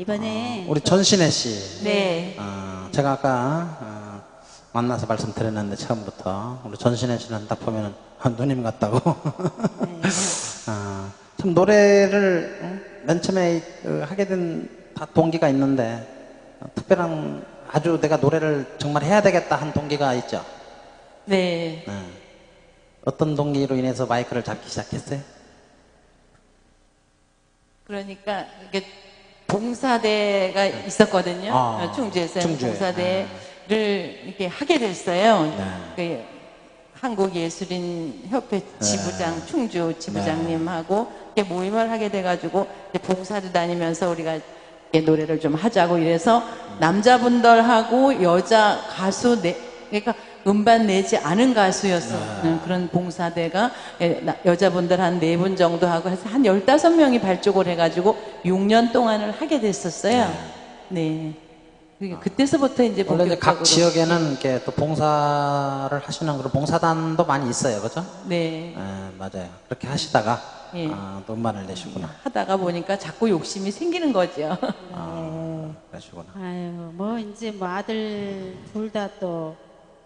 이번에 우리 전신혜 씨. 네. 어, 제가 아까 어, 만나서 말씀드렸는데 처음부터 우리 전신혜 씨는 딱 보면 누님 같다고. 어, 참 노래를 어, 맨 처음에 어, 하게 된 다 동기가 있는데 어, 특별한 아주 내가 노래를 정말 해야 되겠다 한 동기가 있죠. 네. 네. 어떤 동기로 인해서 마이크를 잡기 시작했어요? 그러니까 이게 봉사대가 있었거든요. 아, 어, 충주에서 충주에. 봉사대를 이렇게 하게 됐어요. 네. 그 한국예술인협회 지부장 충주 지부장님하고 이렇게 모임을 하게 돼가지고 봉사도 다니면서 우리가 노래를 좀 하자고 이래서 남자분들하고 여자 가수 네 그러니까 음반 내지 않은 가수였었는 그런 봉사대가 예, 나- 여자분들 한 네 분 정도 하고 해서 한 15명이 발족을 해가지고 6년 동안을 하게 됐었어요. 네. 그게 그때서부터 이제 원래 이제 각 본격적으로 지역에는 이렇게 또 봉사를 하시는 그런 봉사단도 많이 있어요, 그죠? 네. 네, 맞아요. 그렇게 하시다가 예. 아, 또 음반을 내시구나. 하다가 보니까 자꾸 욕심이 생기는 거죠. 아, 그러시구나. 아유 뭐 이제 뭐 아들 둘 다 또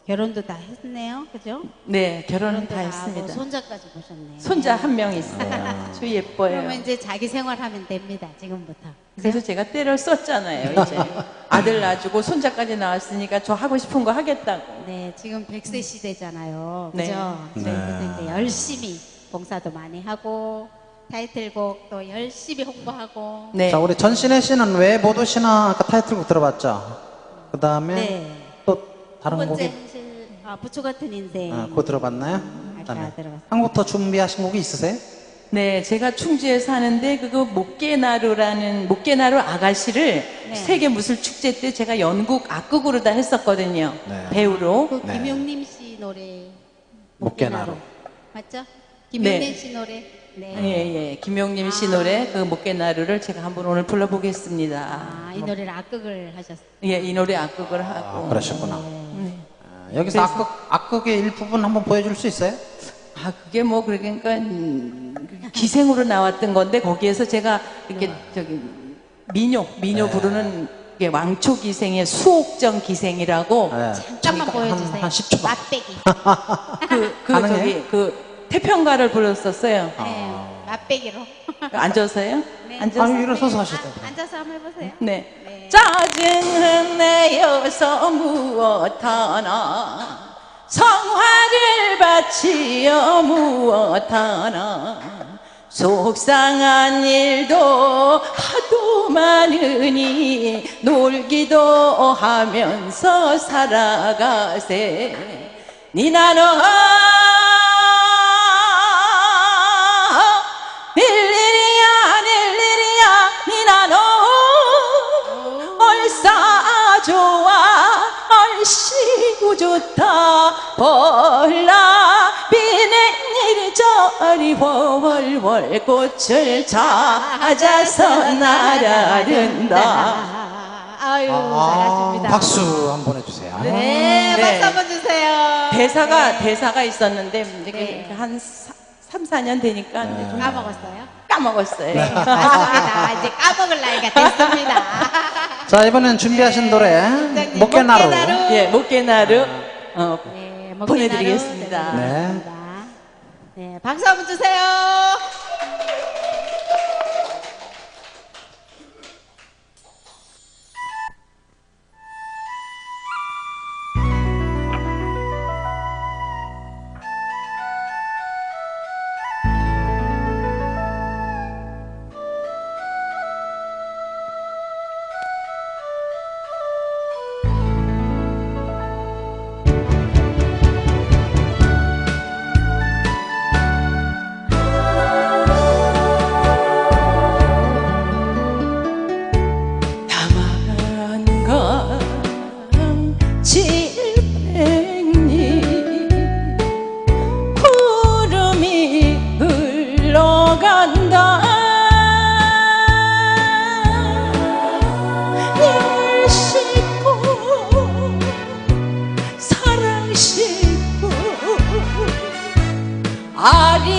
결혼도 다 했네요, 그죠? 네, 결혼은 다 했습니다. 손자까지 보셨네요. 손자 한 명 있어요. 아주 예뻐요. 그러면 이제 자기 생활하면 됩니다, 지금부터. 그래서 제가 때를 썼잖아요, 이제. 아들 낳아주고 손자까지 나왔으니까 저 하고 싶은 거 하겠다고. 네, 지금 100세 시대잖아요. 네. 그죠? 네. 그래서 이제 열심히 봉사도 많이 하고 타이틀곡도 열심히 홍보하고 네. 자, 우리 전신혜 씨는 왜 못 오시나 아까 타이틀곡 들어봤죠? 그 다음에 네. 또두 다른 곡이 아, 부초 같은 인생 아, 그거 들어봤나요? 아까 그다음에 들어봤어요. 한국부터 준비하신 곡이 있으세요? 네, 제가 충주에 사는데 그거 목계나루라는 목계나루 아가씨를 네. 세계 무술 축제 때 제가 연극 악극으로 다 했었거든요. 네. 배우로. 그 네. 김용림 씨 노래 목깨나루. 맞죠? 김용림 네. 씨 노래 네. 예, 예. 김용림 씨 노래 그 목계나루를 제가 한번 오늘 불러보겠습니다. 아, 이 노래를 악극을 하셨어요. 예, 이 노래 악극을 아, 하고. 그러셨구나. 네. 아, 여기서 악극, 악극의 일부분 한번 보여줄 수 있어요? 아, 그게 뭐, 그러니까, 음, 기생으로 나왔던 건데, 거기에서 제가 이렇게, 저기, 미녀, 미녀 부르는 게 왕초 기생의 수옥정 기생이라고, 네. 잠깐만 한- 보여주세요. 한 10초만. 맛배기. 그, 그? 저기, 그, 태평가를 불렀었어요. 네, 맛배기로. 앉아서요? 네. 앉아서. 아니, 일어서서 하시다. 아, 앉아서 한번 해보세요. 네. 네. 짜증은 내어서 무엇 하나 성화를 바치어 무엇 하나 속상한 일도 하도 많으니 놀기도 하면서 살아가세 니나노 일일이야 일일이야 니나노 얼싸 좋아 얼씨구 좋다 벌라 비는 이리저리 월월 꽃을 찾아서 날아든다 아, 아유, 잘하십니다. 박수 한번 해주세요. 네, 네. 박수 한번 주세요. 대사가 네. 대사가 있었는데 네. 한 3, 4년 되니까 이제 좀 까먹었어요? 까먹었어요. 네, 맞습니다. 이제 까먹을 나이가 됐습니다. 자, 이번엔 준비하신 노래, 원장님, 목깨나루. 목깨나루. 예, 목깨나루 어, 네, 먹기나루 보내드리겠습니다. 드리겠습니다. 네, 박수 한번 주세요.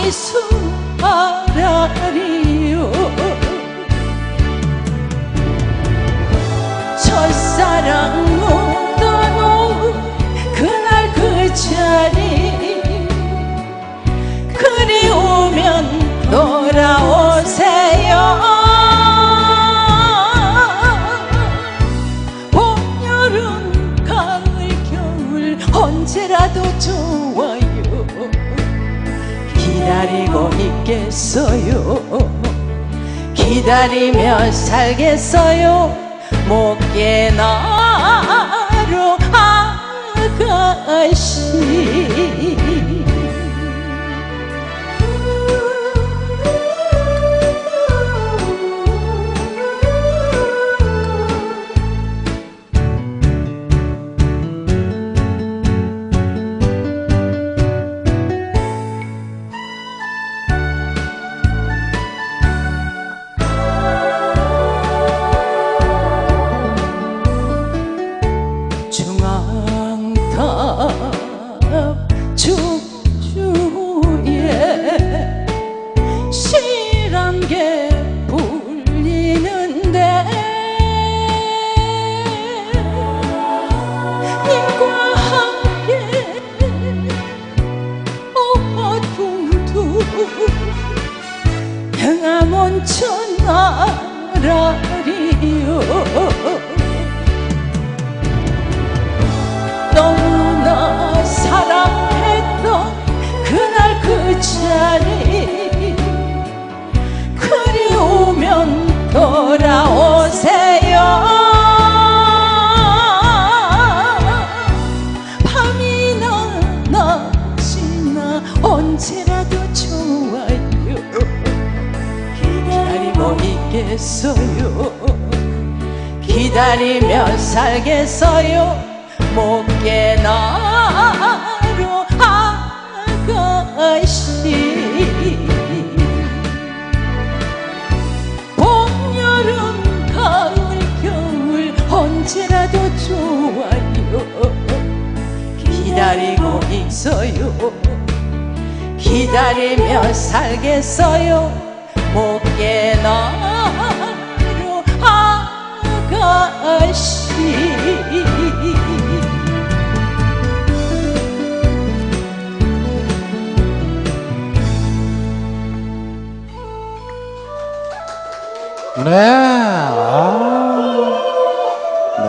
아리 있겠어요? 기다리며 살겠어요 기다리며 살겠어요? 못 깨나로 아가씨 봄, 여름, 가을, 겨울 언제라도 좋아요. 기다리고 있어요. 기다리며 살겠어요? 못 아가씨 네. 아. 네.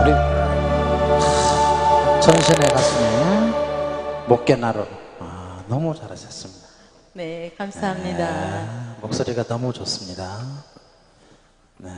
우리 전신의 가수님 목깨나루 아, 너무 잘하셨습니다. 네 감사합니다 아, 목소리가 너무 좋습니다. 네.